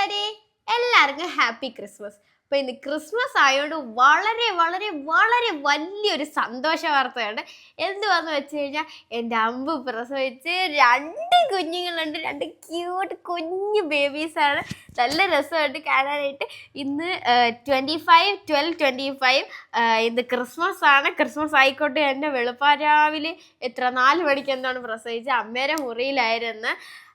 കൂട്ടുകാരെ എല്ലാവർക്കും happy Christmas. അപ്പോൾ ഇന്ന് ക്രിസ്മസ് ആയതുകൊണ്ട് വളരെ വളരെ വളരെ വലിയൊരു സന്തോഷ വാർത്തയാണ്. എന്തുവാന്ന് വെച്ച് കഴിഞ്ഞാൽ എന്റെ അമ്പ് പ്രസവിച്ച് രണ്ട് കുഞ്ഞുങ്ങളുണ്ട്. രണ്ട് ക്യൂട്ട് കുഞ്ഞു ബേബീസാണ് നല്ല രസമായിട്ട് കാണാനായിട്ട് ഇന്ന് twenty five twelve twenty five ഇന്ന് ക്രിസ്മസ് ആണ്. ക്രിസ്മസ് ആയിക്കോട്ടെ എന്റെ വെളുപ്പാരാവിലെ എത്ര നാല് മണിക്ക് എന്താണ് പ്രസവിച്ച് അമ്മേരെ മുറിയിലായിരുന്നു.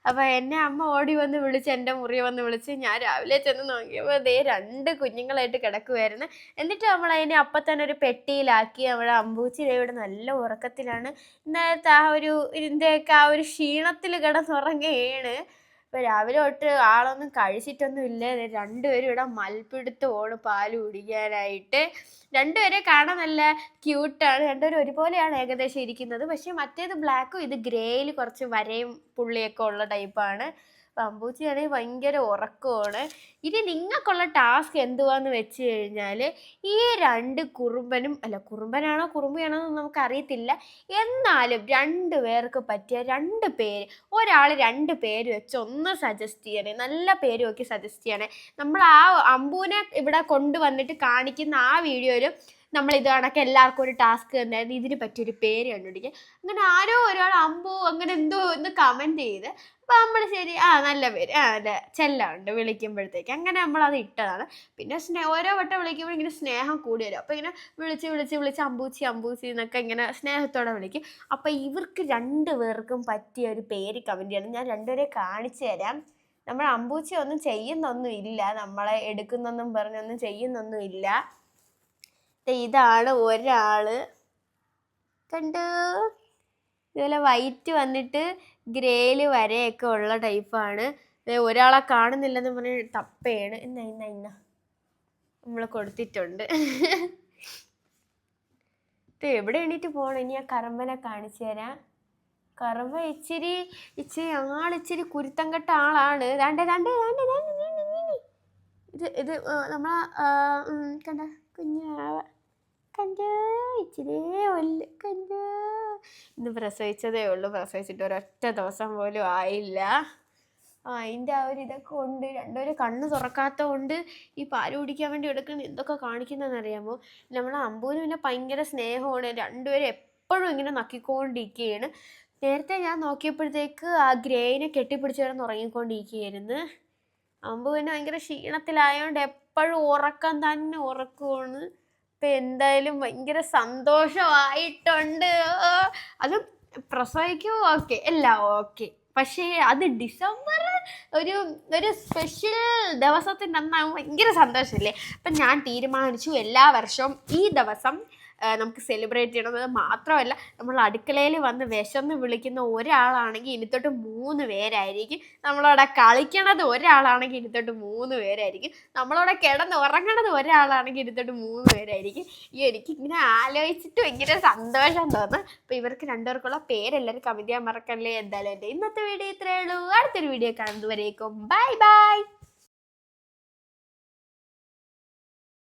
അപ്പോൾ എന്നെ അമ്മ ഓടി വന്ന് വിളിച്ച് എന്റെ മുറി വന്ന് വിളിച്ച് ഞാൻ രാവിലെ ചെന്ന് നോക്കിയപ്പോൾ ദേ രണ്ട് കുഞ്ഞുങ്ങളായിട്ട് കിടക്കുമായിരുന്നു എന്നിട്ട് നമ്മൾ അതിനെ അപ്പം തന്നെ ഒരു പെട്ടിയിലാക്കി. നമ്മുടെ അമ്പൂച്ചി ദേ ഇവിടെ നല്ല ഉറക്കത്തിലാണ്. ഇന്നത്തെ ആ ഒരു ഇതിന്റെയൊക്കെ ആ ഒരു ക്ഷീണത്തിൽ കിടന്നുറങ്ങുകയാണ്. ഇപ്പൊ രാവിലെ തൊട്ട് ആളൊന്നും കഴിച്ചിട്ടൊന്നും ഇല്ല? രണ്ടുപേരും ഇവിടെ മൽപ്പിടുത്തമാണ് പാൽ കുടിക്കാനായിട്ട്. രണ്ടുപേരെ കാണാൻ നല്ല ക്യൂട്ടാണ്. രണ്ടുപേരും ഒരുപോലെയാണ് ഏകദേശം ഇരിക്കുന്നത്. പക്ഷെ മറ്റേത് ബ്ലാക്കും ഇത് ഗ്രേയിൽ കുറച്ച് വരയും പുള്ളിയൊക്കെ ഉള്ള ടൈപ്പാണ് അമ്പൂച്ചിയാണെങ്കിൽ ഭയങ്കര ഉറക്കമാണ്. ഇനി നിങ്ങൾക്കുള്ള ടാസ്ക് എന്തുവാന്ന് വെച്ച് കഴിഞ്ഞാൽ ഈ രണ്ട് കുറുമ്പനും അല്ല കുറുമ്പനാണോ കുറുമ്പയാണോ എന്ന് നമുക്കറിയത്തില്ല. എന്നാലും രണ്ട് പേർക്ക് പറ്റിയ രണ്ട് പേര് ഒരാൾ രണ്ട് പേര് വെച്ച് ഒന്ന് സജസ്റ്റ് ചെയ്യണേ. നല്ല പേര് നോക്കി സജസ്റ്റ് ചെയ്യണേ. നമ്മൾ ആ അമ്പൂനെ ഇവിടെ കൊണ്ടുവന്നിട്ട് കാണിക്കുന്ന ആ വീഡിയോയിൽ നമ്മൾ ഇത് കണക്ക് എല്ലാവർക്കും ഒരു ടാസ്ക് തന്നായിരുന്നു. ഇതിന് പറ്റിയൊരു പേര് കണ്ടുപിടിക്കുക അങ്ങനെ ആരോ ഒരാൾ അമ്പോ അങ്ങനെ എന്തോ ഒന്ന് കമന്റ് ചെയ്ത് അപ്പോൾ നമ്മൾ ശരി ആ നല്ല പേര് ആ അതെ ചെല്ലുണ്ട് വിളിക്കുമ്പോഴത്തേക്ക്. അങ്ങനെ നമ്മൾ അത് ഇട്ടതാണ്. പിന്നെ സ്നേ ഓരോ വട്ടം വിളിക്കുമ്പോൾ ഇങ്ങനെ സ്നേഹം കൂടി വരും. അപ്പോൾ ഇങ്ങനെ വിളിച്ച് വിളിച്ച് വിളിച്ച് അമ്പൂച്ചി അമ്പൂച്ചി എന്നൊക്കെ ഇങ്ങനെ സ്നേഹത്തോടെ വിളിക്കും. അപ്പോൾ ഇവർക്ക് രണ്ട് പേർക്കും പറ്റിയ ഒരു പേര് കമന്റ് ചെയ്യണം. ഞാൻ രണ്ടുപേരെ കാണിച്ചു തരാം. നമ്മൾ അമ്പൂച്ചി ഒന്നും ചെയ്യുന്നൊന്നും ഇല്ല. നമ്മളെ എടുക്കുന്നൊന്നും പറഞ്ഞൊന്നും ചെയ്യുന്നൊന്നും ഇല്ല. ഇതാണ് ഒരാൾ. കണ്ടു? ഇതുപോലെ വൈറ്റ് വന്നിട്ട് ഗ്രേയിൽ വരെയൊക്കെ ഉള്ള ടൈപ്പാണ് ഒരാളെ കാണുന്നില്ലെന്ന് പറഞ്ഞ് തപ്പയാണ്. ഇന്ന ഇന്ന ഇന്ന. നമ്മൾ കൊടുത്തിട്ടുണ്ട്. ഇത് എവിടെ എണീറ്റ് പോകണം ഇനി ആ കറമ്പനെ കാണിച്ചു തരാം. കറമ്പ ഇച്ചിരി ഇച്ചിരി ആളിച്ചിരി കുരുത്തം ആളാണ്. രണ്ട് രണ്ട് രണ്ട്. ഇത് ഇത് നമ്മളെ കണ്ട? കുഞ്ഞാവ. ഇച്ചിരി കണ്ടോ ഇന്ന് പ്രസവിച്ചതേ ഉള്ളൂ. പ്രസവിച്ചിട്ട് ഒരൊറ്റ ദിവസം പോലും ആയില്ല. അതിന്റെ ആ ഒരു ഇതൊക്കെ ഉണ്ട്. രണ്ടുപേരും കണ്ണ് തുറക്കാത്ത കൊണ്ട് ഈ പാൽ കുടിക്കാൻ വേണ്ടി എടുക്കുന്ന എന്തൊക്കെ കാണിക്കുന്നതെന്ന് അറിയാമോ നമ്മളെ അമ്പൂന് പിന്നെ ഭയങ്കര സ്നേഹമാണ്. രണ്ടുപേരും എപ്പോഴും ഇങ്ങനെ നക്കിക്കൊണ്ടിരിക്കുകയാണ് നേരത്തെ ഞാൻ നോക്കിയപ്പോഴത്തേക്ക് ആ ഗ്രേയിനെ കെട്ടിപ്പിടിച്ച് കിടന്ന് ഉറങ്ങിക്കൊണ്ടിരിക്കുകയായിരുന്നു. അമ്പു പിന്നെ ഭയങ്കര ക്ഷീണത്തിലായതുകൊണ്ട് എപ്പോഴും ഉറക്കം തന്നെ ഉറക്കമാണ് ഇപ്പം എന്തായാലും ഭയങ്കര സന്തോഷമായിട്ടുണ്ട്. അത് പ്രസവിക്കും ഓക്കെ. എല്ലാം ഓക്കെ. പക്ഷേ അത് ഡിസംബർ ഒരു ഒരു സ്പെഷ്യൽ ദിവസത്തിന്റെ അന്നാകുമ്പോൾ ഭയങ്കര സന്തോഷമല്ലേ അപ്പം ഞാൻ തീരുമാനിച്ചു എല്ലാ വർഷവും ഈ ദിവസം നമുക്ക് സെലിബ്രേറ്റ് ചെയ്യണം അത് മാത്രമല്ല നമ്മൾ അടുക്കളയിൽ വന്ന് വിശന്ന് വിളിക്കുന്ന ഒരാളാണെങ്കിൽ ഇനിത്തൊട്ട് മൂന്ന് പേരായിരിക്കും. നമ്മളവിടെ കളിക്കണത് ഒരാളാണെങ്കിൽ ഇനിത്തൊട്ട് മൂന്ന് പേരായിരിക്കും. നമ്മളവിടെ കിടന്ന് ഉറങ്ങണത് ഒരാളാണെങ്കിൽ ഇനിത്തൊട്ട് മൂന്ന് പേരായിരിക്കും. ഈ എനിക്ക് ഇങ്ങനെ ആലോചിച്ചിട്ട് ഭയങ്കര സന്തോഷം തോന്നുന്നു. അപ്പോൾ ഇവർക്ക് രണ്ടുപേർക്കുള്ള പേരെല്ലാവരും ചെയ്യാൻ മറക്കല്ലേ. എന്തായാലും എന്റെ ഇന്നത്തെ വീഡിയോ ഇത്രയേ ഉള്ളൂ. അടുത്തൊരു വീഡിയോ കാണുന്നതുവരേക്കും. Bye bye